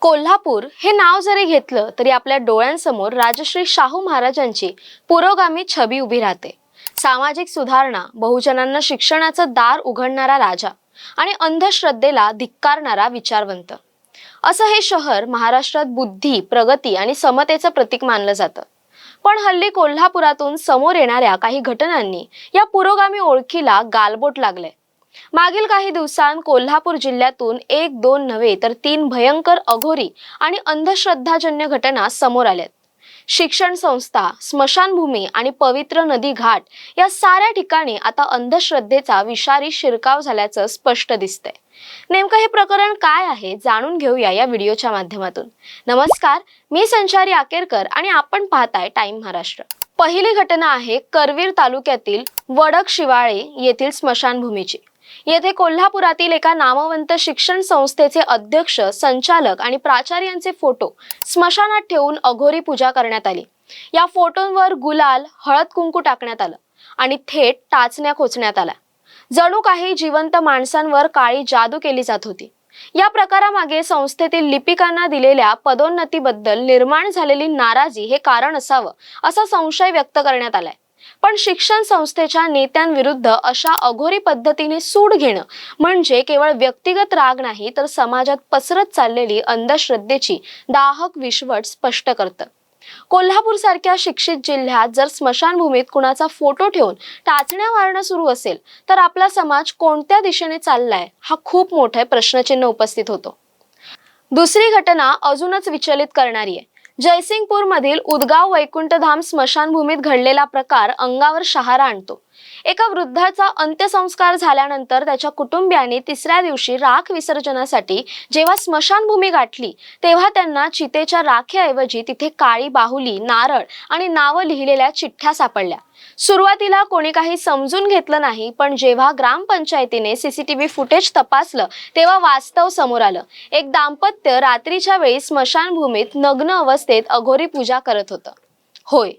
कोल्हापूर हे नाव जरी घेतलं तरी आपल्या डोळ्यांसमोर राजश्री शाहू महाराजांची पुरोगामी छबी उभी राहते. सामाजिक सुधारणा बहुजनांना शिक्षणाचं दार उघडणारा राजा आणि अंधश्रद्धेला धिक्कारणारा विचारवंत. असं हे शहर महाराष्ट्रात बुद्धी प्रगती आणि समतेचं प्रतीक मानलं जातं. पण हल्ली कोल्हापुरातून समोर येणाऱ्या काही घटनांनी या पुरोगामी ओळखीला गालबोट लागलंय. मागील काही दिवसांत कोल्हापूर जिल्ह्यातून एक दोन नव्हे तर तीन भयंकर अघोरी आणि अंधश्रद्धाजन्य घटना समोर आल्यात. शिक्षण संस्था स्मशानभूमी आणि पवित्र नदी घाट या साऱ्या ठिकाणी आता अंधश्रद्धेचा विषारी शिरकाव झाल्याचं स्पष्ट दिसतंय. नेमकं हे प्रकरण काय आहे जाणून घेऊया या व्हिडिओच्या माध्यमातून. नमस्कार मी संचारी आकेरकर आणि आपण पाहताय टाइम महाराष्ट्र. पहिली घटना आहे करवीर तालुक्यातील वडक शिवाळे येथील स्मशानभूमीची. येथे कोल्हापुरातील एका नामवंत शिक्षण संस्थेचे अध्यक्ष संचालक आणि प्राचार्यांचे फोटो स्मशानात ठेवून अघोरी पूजा करण्यात आली. या फोटोंवर गुलाल हळद कुंकू टाकण्यात आलं आणि थेट टाचण्या खोचण्यात आल्या. जणू काही जिवंत माणसांवर काळी जादू केली जात होती. या प्रकारामागे संस्थेतील लिपिकांना दिलेल्या पदोन्नतीबद्दल निर्माण झालेली नाराजी हे कारण असावं असा संशय व्यक्त करण्यात आलाय. पण शिक्षण संस्थेच्या नेत्यांविरुद्ध अशा अघोरी पद्धतीने सूड घेणं म्हणजे केवळ व्यक्तिगत राग नाही तर समाजात पसरत चाललेली अंधश्रद्धेची दाहक विश्वट स्पष्ट करतं. कोल्हापूर सारख्या शिक्षित जिल्ह्यात जर स्मशानभूमीत कुणाचा फोटो ठेवून टाचण्या मारणं सुरू असेल तर आपला समाज कोणत्या दिशेने चाललाय हा खूप मोठा प्रश्नचिन्ह उपस्थित होतो. दुसरी घटना अजूनच विचलित करणारी आहे. जयसिंगपूर मधील उदगाव वैकुंठधाम स्मशानभूमीत घडलेला प्रकार अंगावर शहारा आणतो. एका वृद्धाचा अंत्यसंस्कार झाल्यानंतर त्याच्या कुटुंबियांनी तिसऱ्या दिवशी राख विसर्जनासाठी जेव्हा स्मशानभूमी गाठली तेव्हा त्यांना चितेच्या राखेऐवजी तिथे काळी बाहुली नारळ आणि नावं लिहिलेल्या चिठ्ठ्या सापडल्या. सुरुवातीला कोणी काही समजून घेतलं नाही पण जेव्हा ग्रामपंचायतीने सीसीटीव्ही फुटेज तपासलं तेव्हा वास्तव समोर आलं. एक दाम्पत्य रात्रीच्या वेळी स्मशानभूमीत नग्न अवस्थेत अघोरी पूजा करत होतं. होय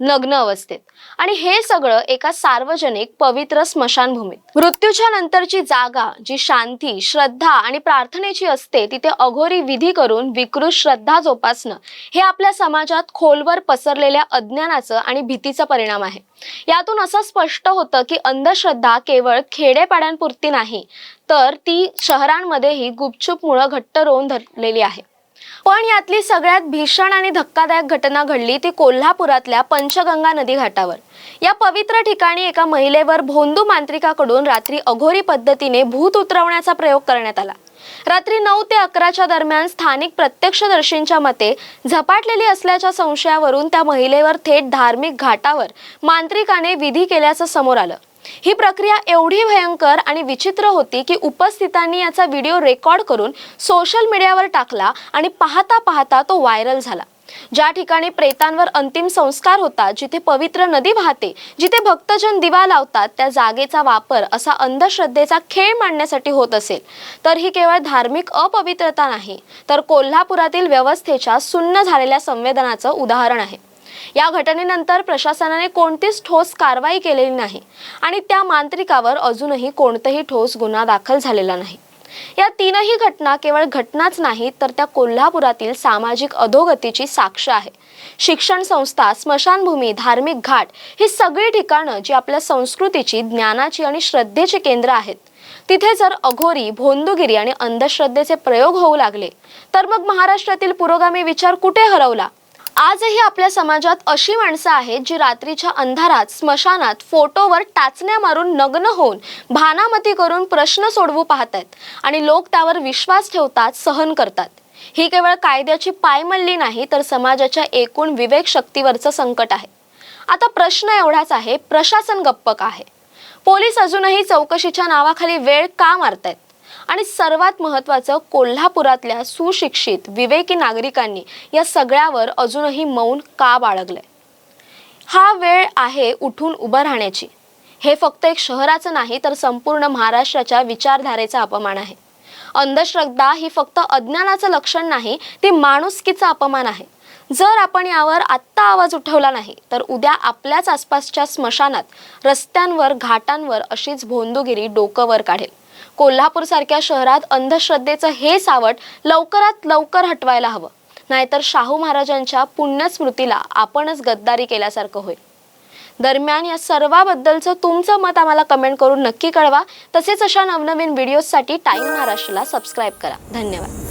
नग्न अवस्थेत. आणि हे सगळं एका सार्वजनिक पवित्र स्मशानभूमीत. मृत्यूच्या नंतरची जागा जी शांती श्रद्धा आणि प्रार्थनेची असते तिथे अघोरी विधी करून विकृत श्रद्धा जोपासणं हे आपल्या समाजात खोलवर पसरलेल्या अज्ञानाचं आणि भीतीचा परिणाम आहे. यातून असं स्पष्ट होतं की अंधश्रद्धा केवळ खेडेपाड्यांपुरती नाही तर ती शहरांमध्येही गुपचूप मुळं घट्ट रोवून धरलेली आहे. पण यातली सगळ्यात भीषण आणि धक्कादायक घटना घडली ती कोल्हापुरातल्या पंचगंगा नदी घाटावर. या पवित्र ठिकाणी एका महिलेवर भोंदू मांत्रिकाकडून रात्री अघोरी पद्धतीने भूत उतरवण्याचा प्रयोग करण्यात आला. रात्री नऊ ते अकराच्या दरम्यान स्थानिक प्रत्यक्षदर्शींच्या मते झपाटलेली असल्याच्या संशयावरून त्या महिलेवर थेट धार्मिक घाटावर मांत्रिकाने विधी केल्याचं समोर आलं. ही प्रक्रिया एवढी भयंकर आणि विचित्र होती की उपस्थितांनी याचा व्हिडिओ रेकॉर्ड करून सोशल मीडियावर टाकला आणि पाहता पाहता तो व्हायरल झाला. ज्या ठिकाणी प्रेतांवर अंतिम संस्कार होतात जिथे पवित्र नदी वाहते जिथे भक्तजन दिवा लावतात त्या जागेचा वापर असा अंधश्रद्धेचा खेळ मांडण्यासाठी होत असेल. तर ही केवळ धार्मिक अपवित्रता नाही तर कोल्हापुरातील व्यवस्थेच्या सुन्न झालेल्या संवेदनाचं उदाहरण आहे. या घटनेनंतर प्रशासनाने कोणतीच ठोस कारवाई केलेली नाही आणि त्या मांत्रिकावर अजूनही कोणताही ठोस गुन्हा दाखल झालेला नाही. या तीनही घटना केवळ घटनाच नाहीत तर त्या कोल्हापुरातील सामाजिक अधोगतीची साक्ष आहे. शिक्षण संस्था स्मशानभूमी धार्मिक घाट ही सगळी ठिकाणं जी आपल्या संस्कृतीची ज्ञानाची आणि श्रद्धेची केंद्र आहेत. तिथे जर अघोरी भोंदुगिरी आणि अंधश्रद्धेचे प्रयोग होऊ लागले तर मग महाराष्ट्रातील पुरोगामी विचार कुठे हरवला? आजही आपल्या समाजात अशी माणसं आहेत जी रात्रीच्या अंधारात स्मशानात फोटोवर टाचण्या मारून नग्न होऊन भानामती करून प्रश्न सोडवू पाहत आहेत आणि लोक त्यावर विश्वास ठेवतात सहन करतात. ही केवळ कायद्याची पायमल्ली नाही तर समाजाच्या एकूण विवेक शक्तीवरचं संकट आहे. आता प्रश्न एवढाच आहे प्रशासन गप्प का आहे? पोलीस अजूनही चौकशीच्या नावाखाली वेळ का मारतायत? आणि सर्वात महत्त्वाचं कोल्हापुरातल्या सुशिक्षित विवेकी नागरिकांनी या सगळ्यावर अजूनही मौन का बाळगलंय? हा वेळ आहे उठून उभं राहण्याची. हे फक्त एक शहराचं नाही तर संपूर्ण महाराष्ट्राच्या विचारधारेचा अपमान आहे. अंधश्रद्धा ही फक्त अज्ञानाचं लक्षण नाही ती माणुसकीचा अपमान आहे. जर आपण यावर आत्ता आवाज उठवला नाही तर उद्या आपल्याच आसपासच्या स्मशानात रस्त्यांवर घाटांवर अशीच भोंदूगिरी डोकं वर काढेल. कोल्हापूर सारख्या शहरात अंधश्रद्धेचं हे सावट लवकरात लवकर हटवायला हवं. नाहीतर शाहू महाराजांच्या पुण्यस्मृतीला आपणच गद्दारी केल्यासारखं होईल. दरम्यान या सर्वाबद्दलचं तुमचं मत आम्हाला कमेंट करून नक्की कळवा. तसेच अशा नवनवीन व्हिडिओजसाठी टाईम महाराष्ट्राला सबस्क्राईब करा. धन्यवाद.